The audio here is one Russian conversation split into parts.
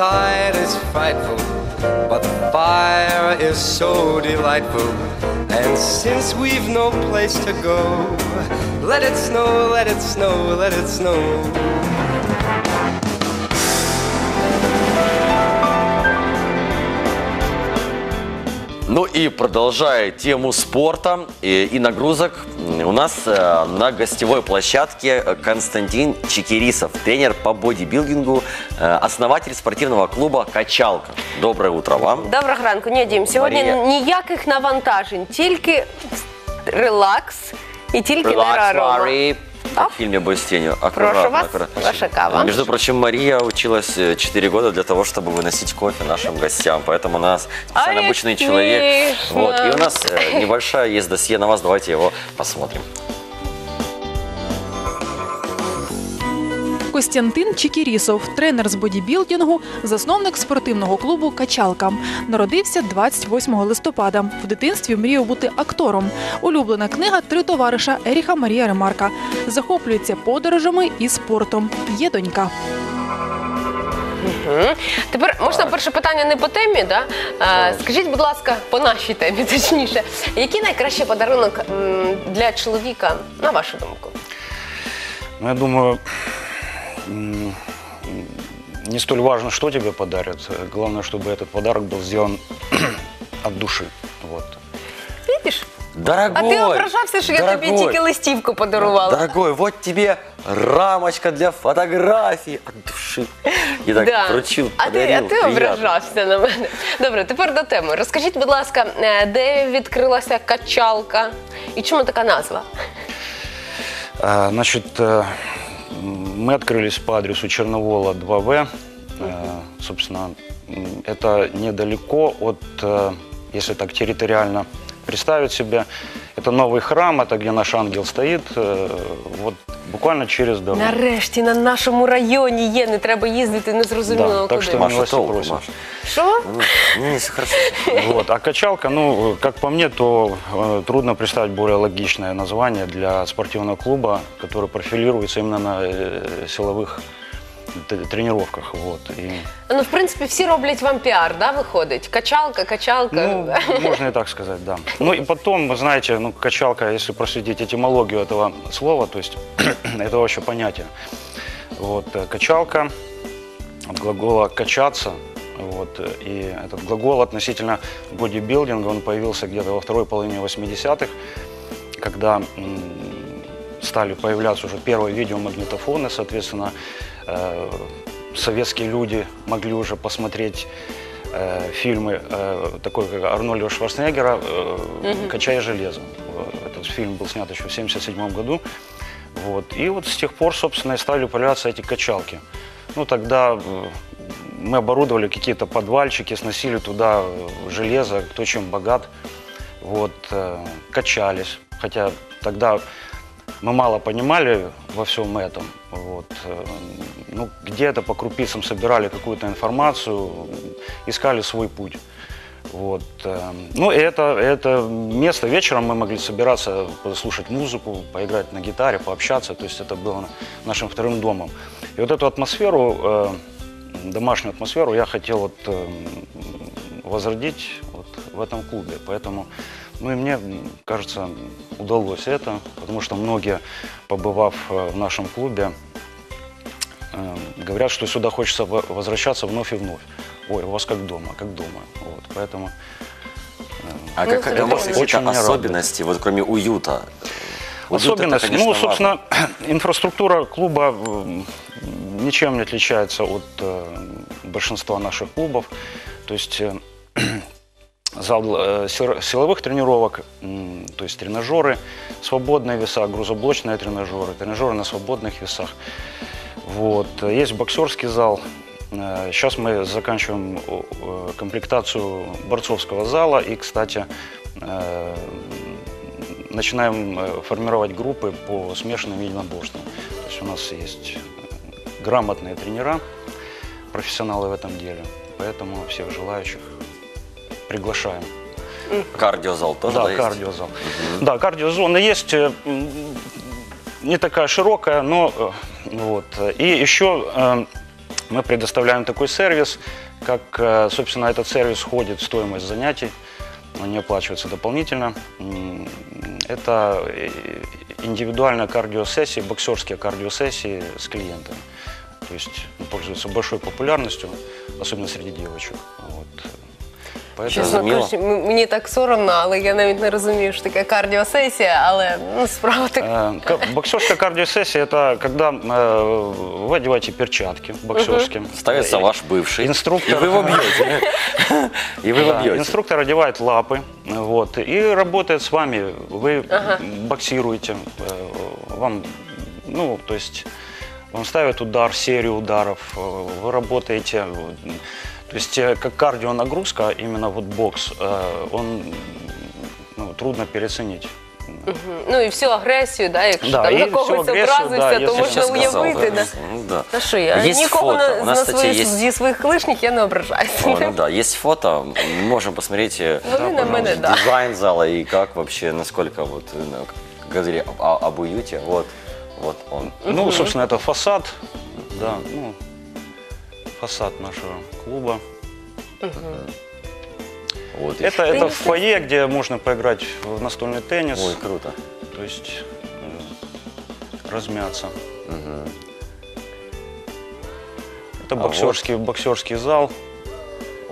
outside is frightful, but the fire is so delightful. And since we've no place to go, let it snow, let it snow, let it snow. и продолжая тему спорта и, и нагрузок, м, у нас э, на гостевой площадке э, Константин Чекирисов, тренер по бодибилдингу, э, основатель спортивного клуба «Качалка». Доброе утро вам. Доброго ранку. Ні, Дім, сьогодні Марія. ніяких навантажень, тільки релакс і тільки не Relax, рарома. Мари. В фильме «Бой с тенью». Прошу вас, ваша кава. Между прочим, Мария училась 4 года для того, чтобы выносить кофе нашим гостям. Поэтому она специально Ай, обычный человек. Вот. И у нас э, небольшая есть досье на вас. Давайте его посмотрим. Костянтин Чікірісов, тренер з бодібілдингу, засновник спортивного клубу Качалка. Народився 28 листопада. В дитинстві мріяв бути актором. Улюблена книга Три товариша Еріха Марія Ремарка. Захоплюється подорожами і спортом. Є донька. Тепер можна перше питання не по темі, да? А, скажіть, будь ласка, по нашій темі, точніше, який найкращий подарунок м, для чоловіка, на вашу думку? Ну, я думаю, не столь важно, что тебе подарят. Главное, чтобы этот подарок был сделан от души. Вот. Видиш? Дорогой! А ти ображався, що я тобі дорогой, тільки листівку подарувала. Дорогой, вот тебе рамочка для фотографий от души. И так Да. вручил, а ти, а подарил. ти Приятно. ображався на мене. Добре, тепер до теми. Розкажіть, будь ласка, е, де відкрилася качалка і чому така назва? А, Значит, э, м, мы открылись по адресу Черновола 2В. Э, Собственно, это недалеко от, э, если так территориально представить себе, это новый храм, это где наш ангел стоит, э, вот буквально через дорогу. Нарешті на нашому районі є, не треба їздити незрозуміло Да, так куди. що- Маша, Милости толку, просим. Маша. Що? Ну, не, все хорошо. Вот. А качалка, ну, как по мне, то э, трудно представить более логичное название для спортивного клуба, который профилируется именно на э, силовых т- тренировках. Вот. И, Ну, в принципі, всі роблять вам піар, да, виходить? Качалка, качалка. ну, можно и так сказать, да. Ну и потом, вы знаете, ну, качалка, если проследить этимологию этого слова, то есть это вообще понятие. Вот, э, качалка от глагола качаться. Вот, э, и этот глагол относительно бодибилдинга, он появился где-то во второй половине 80-х, когда м, стали появляться уже первые видеомагнитофоны, соответственно, э, советские люди могли уже посмотреть э, фильмы э, такой, как Арнольда Шварценеггера э, «Качая железо». Э, Этот фильм был снят еще в 1977 году. Вот. И вот с тех пор, собственно, и стали появляться эти качалки. Ну, тогда э, мы оборудовали какие-то подвальчики, сносили туда железо, кто чем богат. Вот, качались. Хотя тогда мы мало понимали во всем этом. Вот, э, ну, где-то по крупицам собирали какую-то информацию, искали свой путь. Вот. э, Ну, это, это место вечером мы могли собираться, послушать музыку, поиграть на гитаре, пообщаться. То есть это было нашим вторым домом. И вот эту атмосферу, э, домашнюю атмосферу я хотел вот, возродить в этом клубе. Поэтому, ну и мне кажется, удалось это, потому что многие, побывав э, в нашем клубе, э, говорят, что сюда хочется во- возвращаться вновь и вновь. Ой, у вас как дома, как дома. Вот, поэтому А Ну, как, это может, очень какие-то особенности, вот кроме уюта? Уют это, Особенность, конечно, ну, важно. собственно, инфраструктура клуба э, ничем не отличается от э, большинства наших клубов. То есть э, зал э, сил- силовых тренировок, то есть тренажеры, свободные веса, грузоблочные тренажеры, тренажеры на свободных весах. Вот. Есть боксерский зал. Э, Сейчас мы заканчиваем э, э, комплектацию борцовского зала и, кстати, э, начинаем э, формировать группы по смешанным единоборствам. То есть у нас есть э, грамотные тренера, профессионалы в этом деле. Поэтому всех желающих приглашаем. Кардиозал тоже, да, да, кардиозал. Да, кардиозона есть. э, Не такая широкая, но э, вот. И еще э, мы предоставляем такой сервис, как, собственно, этот сервис входит в стоимость занятий, не оплачивается дополнительно. Это индивидуальная кардиосессия, боксерские кардиосессии с клиентами. То есть он пользуется большой популярностью, особенно среди девочек. Вот. Поэтому Чесно Зрозуміло. кажучи, м- мені так соромно, але я навіть не розумію, що таке кардіосесія, але ну, справа так. Э, ка- Боксерская кардиосессия – это когда э, вы одеваете перчатки боксерские. Ставится Э, ваш бывший. Инструктор. И вы его бьете. И вы его Да, бьете. инструктор одевает лапы вот, и работает с вами. Вы боксируете. э, Вам, ну, то есть вам ставят удар, серию ударов. э, Вы работаете. э, То есть э, как кардионагрузка, именно вот бокс, э, он ну, трудно переоценить. Ну і всю агресію, да, якщо Да, там і на всю когось агресію, образився, да, то якщо можна Сейчас сказал, уявити. да. Да. Ну да. Та що я Есть нікого фото. на, У нас, на кстати, свої, есть зі своїх лишніх я не ображаюся. О, ну да, есть фото, мы можем посмотреть э, Ну, на мене, да. дизайн зала и как вообще, насколько вот, э, ну, как говорили об, о- об уюте, вот, вот он. Ну, собственно, это фасад, да, ну, фасад нашего клуба. Вот, и- Это, это Теннис. фойе, где можно поиграть в настольный теннис, Ой, круто. то есть э, размяться. Это А боксерский, боксерский зал,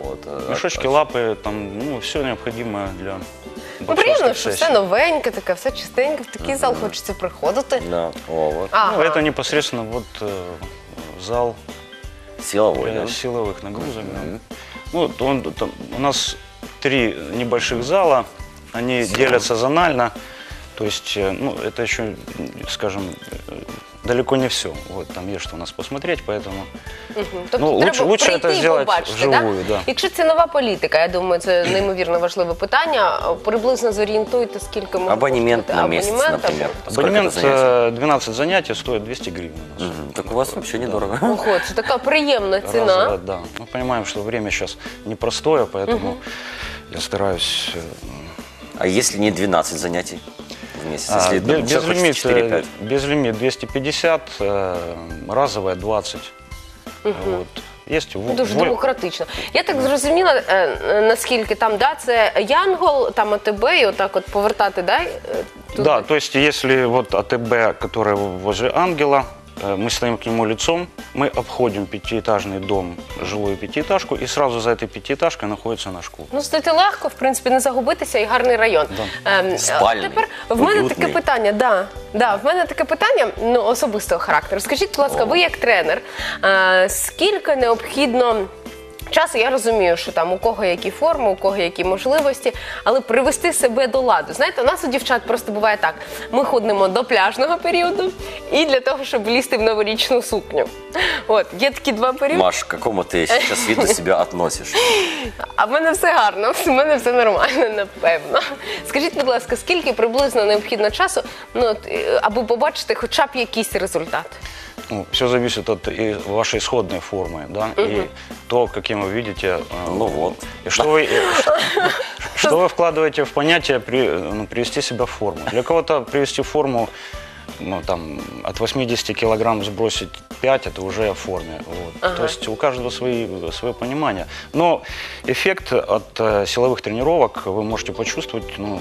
Вот, э, мешочки, а- лапы, там, ну, все необходимое для Ну, приємно, що все новеньке, таке, все чистеньке, в такий зал хочеться приходити. Да, о, вот. Ага. Ну, это непосредственно вот э, зал Силовой, для да? силовых нагрузок. да. Ну, вот он, там, у нас три небольших зала, они делятся зонально, то есть, э, ну, это еще, скажем, э, далеко не все. Вот там есть что у нас посмотреть, поэтому Мгм. Тобто Ну, треба лучше- лучше прийти це і зробити побачити, вживую, да. Якщо це нова політика, я думаю, це неймовірно важливе питання. Приблизно зорієнтуйте, скільки може Абонемент коштувати на месяц, абонемент, або- например. Сколько это абонемент занятий? э, 12 занятий стоит 200 гривен. у нас. Мгм, Так у вас вообще недорого. Ого, це така приємна ціна. Разово, да. Мы понимаем, что время сейчас непростое, поэтому я стараюсь э, А если не 12 занятий в месяц? А, Если без, там человек хочет безлимит, 4-5? э, безлимит 250, э, разовая 20. Вот. Есть в- Дуже в- демократично. Я так зрозуміла, е, е, наскільки там да, це Янгол, там АТБ, і отак от повертати, да? е, туди? Да, то есть если вот АТБ, который возле Ангела, э, мы стоим к нему лицом, мы обходим пятиэтажный дом, жилую пятиэтажку, и сразу за этой пятиэтажкой находится наш клуб. Ну, стати легко, в принципі, не загубитися і гарний район. Ем, а Спальний, тепер в мене таке уютний. питання. Да, да, в мене таке питання ну, особистого характеру. Скажіть, будь ласка, О. ви як тренер, е, скільки необхідно. Часу я розумію, що там у кого які форми, у кого які можливості, але привести себе до ладу. Знаєте, у нас у дівчат просто буває так: ми ходимо до пляжного періоду і для того, щоб влізти в новорічну сукню. От є такі два періоди. Маш, к какому ты сейчас виду себя относишь? А в мене все гарно, в мене все нормально, напевно. Скажіть, будь ласка, скільки приблизно необхідно часу, ну, от, е, аби побачити хоча б якийсь результат? Ну, все зависит от и вашей исходной формы, да, и то, каким вы видите. э, Ну вот. И что вы, что, что вы вкладываете в понятие при, ну, привести себя в форму. Для кого-то привести форму, ну, там, от 80 килограмм сбросить 5, это уже в форме. Вот. То есть у каждого свои, свое понимание. Но эффект от э, силовых тренировок вы можете почувствовать, ну,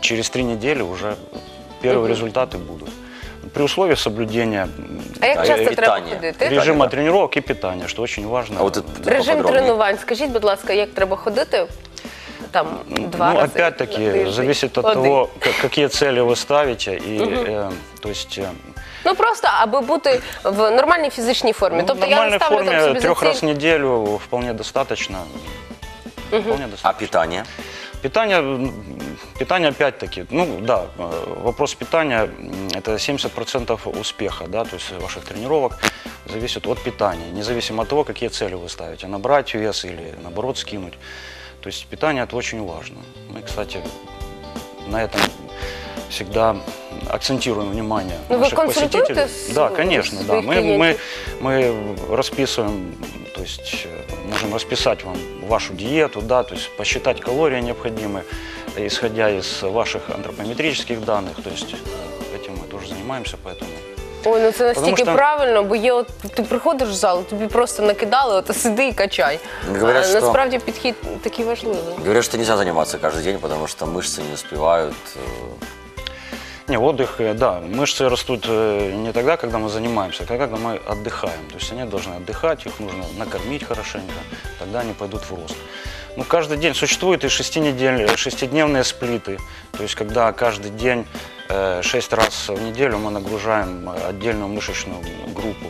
через три недели уже первые результаты будут При условии соблюдения м, А як А часто і треба вітання. ходити? режима тренировок и питания, что очень важно. А вот это Режим поподробнее. тренувань. Скажіть, будь ласка, як треба ходити? Там два ну, рази. на опять-таки, тиждень? зависит от Один. того, к- какие цели вы ставите. И, э, то есть, э, Ну просто аби бути в нормальній фізичній формі. ну, тобто в я не нормальной ставлю там форме собі за трех ціль. раз в неделю вполне достаточно. Вполне А достаточно. Питание? Питание, опять-таки, ну да, э, вопрос питания это 70% успеха, да, то есть ваших тренировок зависит от питания, независимо от того, какие цели вы ставите, набрать вес или наоборот скинуть. То есть питание это очень важно. Мы, кстати, на этом всегда акцентируем внимание Ну, вы наших консультируете посетителей. Да, конечно, да. Мы, мы, мы расписываем, то есть э, можем расписать вам вашу диету, да, то есть посчитать калории необходимые, исходя из ваших антропометрических данных. То есть э, этим мы тоже занимаемся, поэтому Ой, ну це настільки Потому що- правильно, бо є от ти приходиш в зал, тобі просто накидали, от сиди і качай. Говорять, а, що- насправді підхід такий важливий. Говорят, что нельзя заниматься каждый день, потому что мышцы не успевают. э, Не, отдых, э, да, мышцы растут э, не тогда, когда мы занимаемся, а когда мы отдыхаем. То есть они должны отдыхать, их нужно накормить хорошенько, тогда они пойдут в рост. Ну, каждый день существуют и шести недель, шестидневные сплиты. То есть когда каждый день э, шесть раз в неделю мы нагружаем э, отдельную мышечную группу.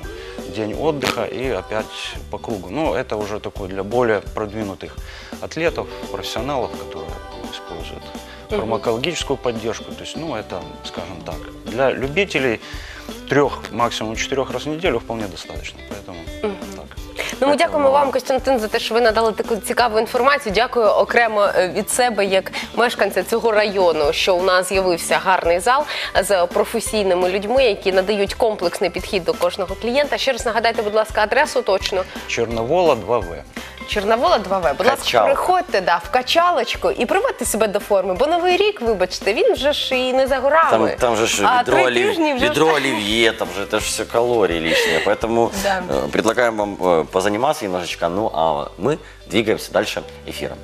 День отдыха и опять по кругу. Ну, это уже такой для более продвинутых атлетов, профессионалов, которые используют фармакологическую поддержку. То есть, ну, это, скажем так, для любителей трех, максимум четырех раз в неделю вполне достаточно. Поэтому так. Ну, ми дякуємо вам, Костянтин, за те, що ви надали таку цікаву інформацію. Дякую окремо е, від себе, як мешканця цього району, що у нас з'явився гарний зал з професійними людьми, які надають комплексний підхід до кожного клієнта. Ще раз нагадайте, будь ласка, адресу точно. Черновола 2В. Чорновола 2В. Будь ласка, Качалка. приходьте да, в качалочку і приводьте себе до форми, бо новий рік, вибачте, він вже ж і не за горами. Там, там же ж а ведро, три олив- тижні вже ведро оливье, там же это же все калории лишние. Поэтому Да. э, предлагаем вам э, позаниматься немножечко. Ну а мы двигаемся дальше эфиром.